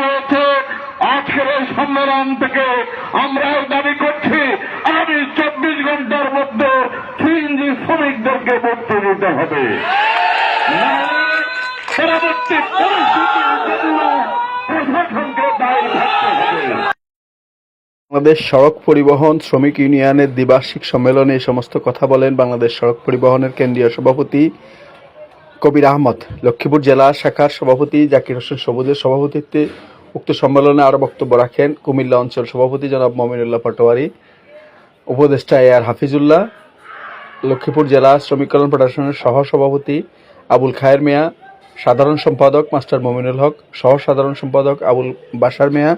হয়েছে। আজকের এই সম্মেলন থেকে আমরাও দাবি করছি চব্বিশ ঘণ্টার মধ্যে সিএনজি শ্রমিকদেরকে হবে। পরবর্তী প্রশাসনকে দায়ী থাকতে হবে। বাংলাদেশ সড়ক পরিবহন শ্রমিক ইউনিয়নের দ্বিবার্ষিক সম্মেলনে এই সমস্ত কথা বলেন বাংলাদেশ সড়ক পরিবহনের কেন্দ্রীয় সভাপতি কবির আহমদ, লক্ষ্মীপুর জেলা শাখার সভাপতি জাকির হোসেন সবুজের সভাপতিত্বে উক্ত সম্মেলনে আরও বক্তব্য রাখেন কুমিল্লা অঞ্চল সভাপতি জনাব মমিনুল্লাহ পাটোয়ারি, উপদেষ্টা এ আর হাফিজুল্লাহ, লক্ষ্মীপুর জেলা শ্রমিক কল্যাণ ফেডারেশনের সহ সভাপতি আবুল খায়ের মিয়া, সাধারণ সম্পাদক মাস্টার মমিনুল হক সহ সাধারণ সম্পাদক আবুল বাসার মিয়া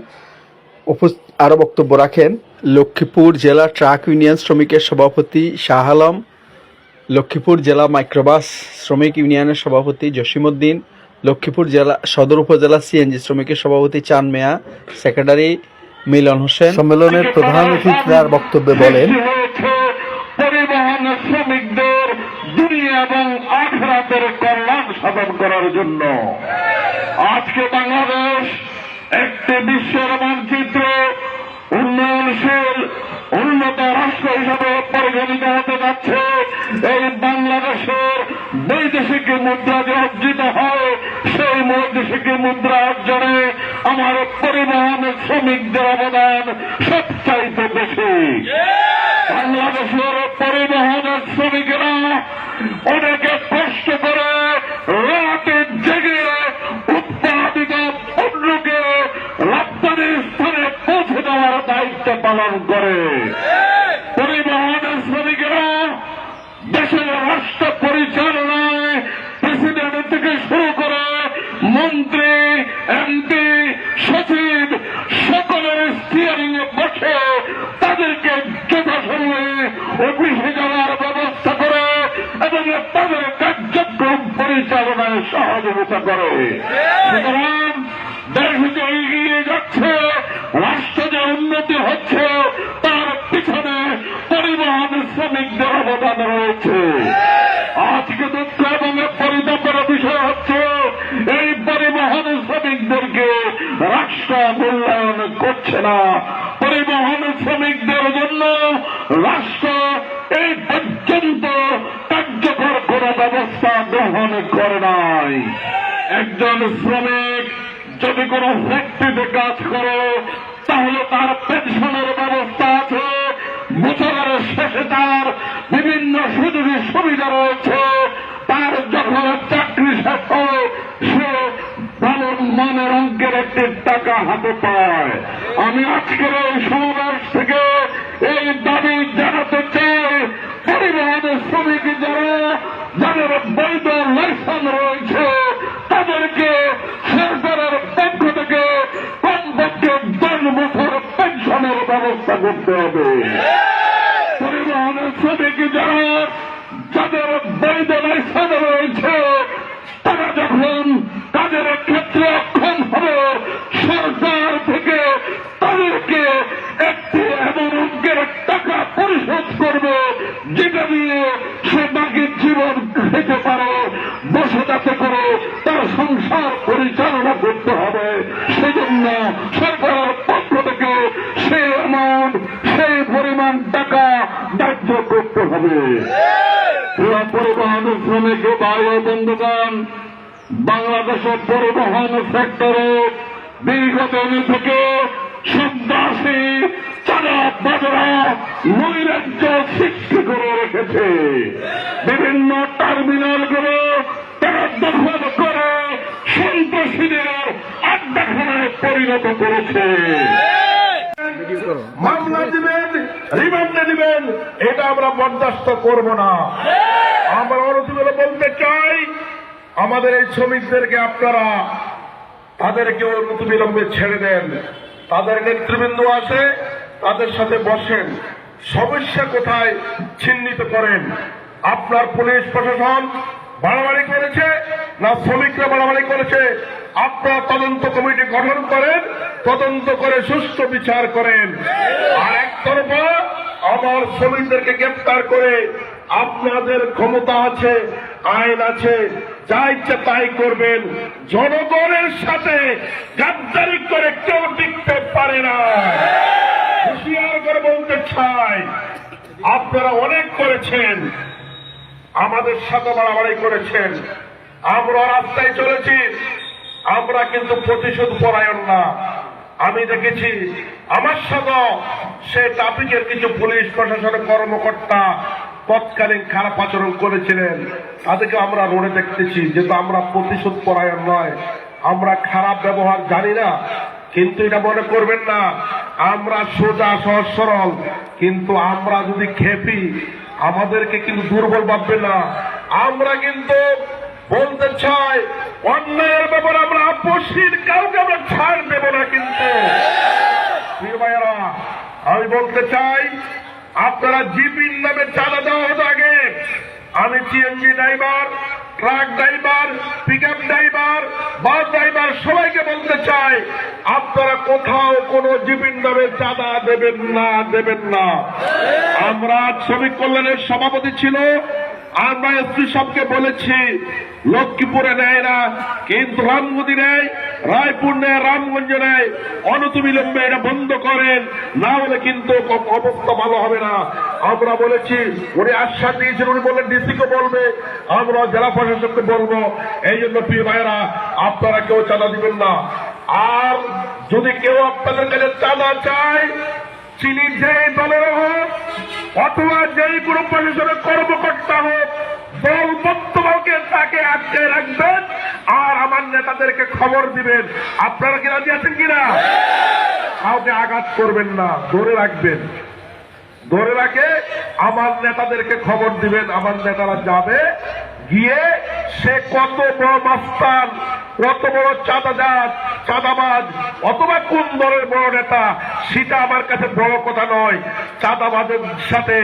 আরও বক্তব্য রাখেন লক্ষ্মীপুর জেলা ট্রাক ইউনিয়ন শ্রমিকের সভাপতি শাহ আলম লক্ষ্মীপুর জেলা মাইক্রোবাস শ্রমিক ইউনিয়নের সভাপতি জসিমউদ্দিন লক্ষ্মীপুর জেলা সদর উপজেলা সিএনজি শ্রমিকের সভাপতি চান মেয়া সেক্রেটারি মিলন হোসেন। সম্মেলনের প্রধান অতিথিরা বক্তব্যে বলেন পরিবহন শ্রমিকদের দুনিয়া এবং আখরাতের কল্যাণ সাধন করার জন্য আজকে বাংলাদেশ একটি বিশ্বের মানচিত্র উন্নয়নশীল উন্নত রাষ্ট্র হিসাবে পরিগণিত হতে যাচ্ছে। এই বাংলাদেশের বৈদেশিক মুদ্রা যে অর্জিত হয়, সেই বৈদেশিক মুদ্রা অর্জনে আমার পরিবহন শ্রমিকদের অবদান সবচাইতে বেশি। বাংলাদেশের পরিবহন শ্রমিকেরা অনেকে কষ্ট করে রাতে জেগে উৎপাদিত পণ্যকে রপ্তানি স্থানে পৌঁছে দেওয়ার দায়িত্ব পালন করে। সহযোগিতা করে। সুতরাং দেশ যে এগিয়ে যাচ্ছে, রাষ্ট্র যে উন্নতি হচ্ছে, তার পিছনে পরিবহন শ্রমিকদের অবদান রয়েছে। আজকে দুঃখ এবং পরিতাপের বিষয় হচ্ছে, এই পরিবহন শ্রমিকদেরকে রাষ্ট্র মূল্যায়ন করছে না। পরিবহন শ্রমিকদের জন্য রাষ্ট্র এই পর্যন্ত কার্যকর কোন ব্যবস্থা গ্রহণ করে নাই। একজন শ্রমিক যদি কোনো ফ্যাক্টরিতে কাজ করে, তাহলে তার পেনশনের ব্যবস্থা আছে বছরের শেষে তার বিভিন্ন সুযোগ সুবিধা রয়েছে। তার যখন চাকরি শেষ হয়, সে ভালো মনের অঙ্কের একটি টাকা হাতে পায় আমি আজকের এই সমাবেশ থেকে এই দাবি জানাতে চাই পরিবহন শ্রমিক যারা যাদের বৈধ লাইসেন্স রয়েছে তাদেরকে সরকারের পক্ষ থেকে কমপক্ষে দশ বছর পেনশনের ব্যবস্থা করতে হবে পরিবহন শ্রমিক যারা যাদের বৈধ লাইসেন্স রয়েছে তারা যখন কাজের ক্ষেত্রে অক্ষম হবে সরকার থেকে তাদেরকে একটি এমন অঙ্কের টাকা পরিশোধ করবে যেটা দিয়ে সে বাকি জীবন খেতে পারে যাতে করে তার সংসার পরিচালনা করতে হবে। সেজন্য সরকারের পক্ষ থেকে সেই অ্যামাউন্ট সেই পরিমাণ টাকা ধার্য করতে হবে। পরিবহন শ্রমিক ও বন্ধুগণ, বাংলাদেশের পরিবহন সেক্টরে বিগত দিন থেকে সন্ত্রাসী চারা বাজরা নৈরাজ্য সৃষ্টি করে রেখেছে। বিভিন্ন টার্মিনাল টার্মিনালগুলো তারা দখল করে সন্ত্রাসীদের আড্ডাখানায় পরিণত করেছে। মামলা দিবেন, রিমান্ডে দিবেন, এটা আমরা বরদাস্ত করব না। আমরা অনুষ্ঠিত বলতে চাই, আমাদের এই শ্রমিকদেরকে আপনারা তাদেরকে অনুমতি ছেড়ে দেন। তাদের নেতৃবৃন্দ আছে, তাদের সাথে বসেন। সমস্যা কোথায় চিহ্নিত করেন। আপনার পুলিশ প্রশাসন বাড়াবাড়ি করেছে না শ্রমিকরা বাড়াবাড়ি করেছে? আপনার তদন্ত কমিটি গঠন করেন, তদন্ত করে সুষ্ঠু বিচার করেন। আর একতরফা আমার শ্রমিকদেরকে গ্রেপ্তার করে আপনাদের ক্ষমতা আছে, আইন আছে, যা ইচ্ছে তাই করবেন। জনগণের সাথে গাদ্দারি করে কেউ টিকতে পারে না। হুঁশিয়ার করে বলতে চাই, আপনারা অনেক করেছেন, আমাদের সাথে বাড়াবাড়ি করেছেন। আমরা রাস্তায় চলেছি আমরা কিন্তু প্রতিশোধ পরায়ণ না। আমি দেখেছি, আমার সাথে সে ট্রাফিকের কিছু পুলিশ প্রশাসনের কর্মকর্তা তৎকালীন খারাপ আচরণ করেছিলেন। তাদেরকে আমরা রোডে দেখতেছি, যেহেতু আমরা প্রতিশোধ পরায়ণ নয়। আমরা খারাপ ব্যবহার জানি না, কিন্তু এটা মনে করবেন না, আমরা সোজা, সহজ, সরল। কিন্তু আমরা যদি খেপি, আমাদেরকে কিন্তু দুর্বল ভাববে না। আমরা কিন্তু বলতে চাই, অন্যায়ের ব্যাপারে আমরা আপসির কাউকে আমরা ছাড় দেব না কিন্তু। আমি বলতে চাই, আপনারা জিপির নামে চাঁদা দেওয়া হতো আগে। আমি CNG driver, truck driver pick up driver, bus driver সবাইকে বলতে চাই, আপনারা কোথাও কোনো জিপির নামে চাঁদা দেবেন না দেবেন না। আমরা শ্রমিক কল্যাণের সভাপতি ছিল আমরা এসপি সাহেবকে বলেছি, লক্ষ্মীপুরে নেয় না, কিন্তু রামগতি নেয়, রায়পুর নেয়, রামগঞ্জ নেয়। এটা বন্ধ করেন, না হলে কিন্তু অবস্থা ভালো হবে না। আমরা বলেছি, উনি আশ্বাস দিয়েছেন, উনি বললেন, ডিসিকে বলবে, আমরা জেলা প্রশাসককে বলব। এই জন্য প্রিয় ভাইয়েরা, আপনারা কেউ চাঁদা দিবেন না। আর যদি কেউ আপনাদের কাছে চাঁদা চায় চিনি যেই দলের হোক, অথবা যেই কোনো প্রশাসনের হোক দলবদ্ধভাবে তাকে আটকে রাখবেন আর আমার নেতাদেরকে খবর দিবেন। আপনারা কি রাজি আছেন কিনা? কাউকে আঘাত করবেন না, ধরে রাখবেন। ধরে রাখে, আমার নেতাদেরকে খবর দিবেন, আমার নেতারা যাবে, গিয়ে সে কত বড় মাস্তান, কত বড় চাঁদাবাজ চাঁদাবাজ, অথবা কোন দলের বড় নেতা, সেটা আমার কাছে বড় কথা নয়। চাঁদাবাজের সাথে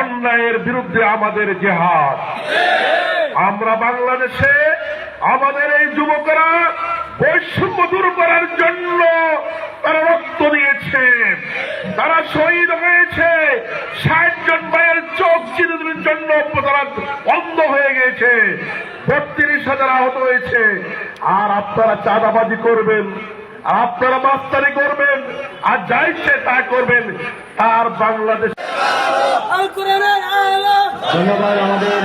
অন্যায়ের বিরুদ্ধে আমাদের জেহাদ। আমরা বাংলাদেশে আমাদের এই যুবকরা বৈষম্য দূর করার জন্য তারা রক্ত দিয়েছে। তারা শহীদ হয়েছে। ষাট জন ভাইয়ের চোখ চিরদিনের জন্য তারা অন্ধ হয়ে গেছে বত্রিশ হাজার আহত হয়েছে। আর আপনারা চাঁদাবাজি করবেন, আপনারা মাস্তারি করবেন, আর যাই সে তা করবেন, তার বাংলাদেশ ধন্যবাদ আমাদের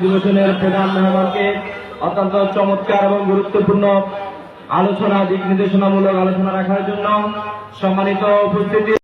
দ্বিতীয় প্রধান মেহমানকে অত্যন্ত চমৎকার এবং গুরুত্বপূর্ণ আলোচনা, দিক নির্দেশনামূলক আলোচনা রাখার জন্য সম্মানিত উপস্থিতি।